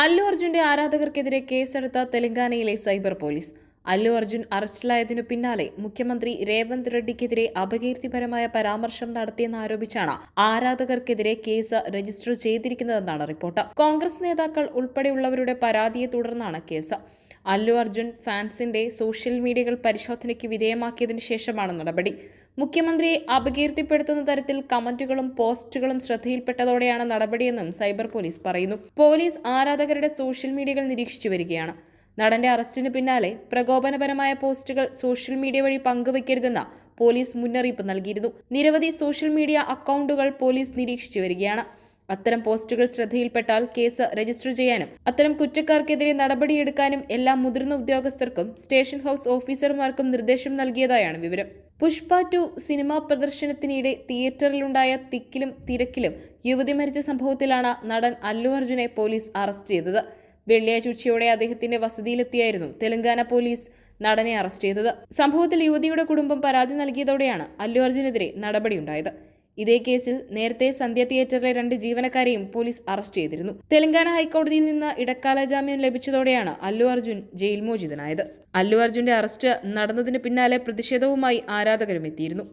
അല്ലു അർജുന്റെ ആരാധകർക്കെതിരെ കേസെടുത്ത തെലങ്കാനയിലെ സൈബർ പോലീസ്. അല്ലു അർജുൻ അറസ്റ്റിലായതിനു പിന്നാലെ മുഖ്യമന്ത്രി രേവന്ത് റെഡ്ഡിക്കെതിരെ അപകീർത്തിപരമായ പരാമർശം നടത്തിയെന്നാരോപിച്ചാണ് ആരാധകർക്കെതിരെ കേസ് രജിസ്റ്റർ ചെയ്തിരിക്കുന്നതെന്നാണ് റിപ്പോർട്ട്. കോൺഗ്രസ് നേതാക്കൾ ഉൾപ്പെടെയുള്ളവരുടെ പരാതിയെ തുടർന്നാണ് കേസ്. അല്ലു അർജുൻ ഫാൻസിന്റെ സോഷ്യൽ മീഡിയകൾ പരിശോധനയ്ക്ക് വിധേയമാക്കിയതിനു ശേഷമാണ് നടപടി. മുഖ്യമന്ത്രിയെ അപകീർത്തിപ്പെടുത്തുന്ന തരത്തിൽ കമന്റുകളും പോസ്റ്റുകളും ശ്രദ്ധയിൽപ്പെട്ടതോടെയാണ് നടപടിയെന്നും സൈബർ പോലീസ് പറയുന്നു. പോലീസ് ആരാധകരുടെ സോഷ്യൽ മീഡിയകൾ നിരീക്ഷിച്ചു വരികയാണ്. നടന്റെ അറസ്റ്റിന് പിന്നാലെ പ്രകോപനപരമായ പോസ്റ്റുകൾ സോഷ്യൽ മീഡിയ വഴി പങ്കുവയ്ക്കരുതെന്ന പോലീസ് മുന്നറിയിപ്പ് നൽകിയിരുന്നു. നിരവധി സോഷ്യൽ മീഡിയ അക്കൗണ്ടുകൾ പോലീസ് നിരീക്ഷിച്ചു വരികയാണ്. അത്തരം പോസ്റ്റുകൾ ശ്രദ്ധയിൽപ്പെട്ടാൽ കേസ് രജിസ്റ്റർ ചെയ്യാനും അത്തരം കുറ്റക്കാർക്കെതിരെ നടപടിയെടുക്കാനും എല്ലാ മുതിർന്ന ഉദ്യോഗസ്ഥർക്കും സ്റ്റേഷൻ ഹൌസ് ഓഫീസർമാർക്കും നിർദ്ദേശം നൽകിയതായാണ് വിവരം. പുഷ്പ ടു സിനിമാ പ്രദർശനത്തിനിടെ തിയേറ്ററിലുണ്ടായ തിക്കിലും തിരക്കിലും യുവതി മരിച്ച സംഭവത്തിലാണ് നടൻ അല്ലു അർജുനെ പോലീസ് അറസ്റ്റ് ചെയ്തത്. വെള്ളിയാഴ്ച ഉച്ചയോടെ അദ്ദേഹത്തിന്റെ വസതിയിലെത്തിയായിരുന്നു തെലങ്കാന പോലീസ് നടനെ അറസ്റ്റ് ചെയ്തത്. സംഭവത്തിൽ യുവതിയുടെ കുടുംബം പരാതി നൽകിയതോടെയാണ് അല്ലു അർജുനെതിരെ നടപടിയുണ്ടായത്. ഇതേ കേസിൽ നേരത്തെ സന്ധ്യ തിയേറ്ററിലെ രണ്ട് ജീവനക്കാരെയും പോലീസ് അറസ്റ്റ് ചെയ്തിരുന്നു. തെലങ്കാന ഹൈക്കോടതിയിൽ നിന്ന് ഇടക്കാല ജാമ്യം ലഭിച്ചതോടെയാണ് അല്ലു അർജുൻ ജയിൽ മോചിതനായത്. അല്ലു അർജുന്റെ അറസ്റ്റ് നടന്നതിന് പിന്നാലെ പ്രതിഷേധവുമായി ആരാധകരും എത്തിയിരുന്നു.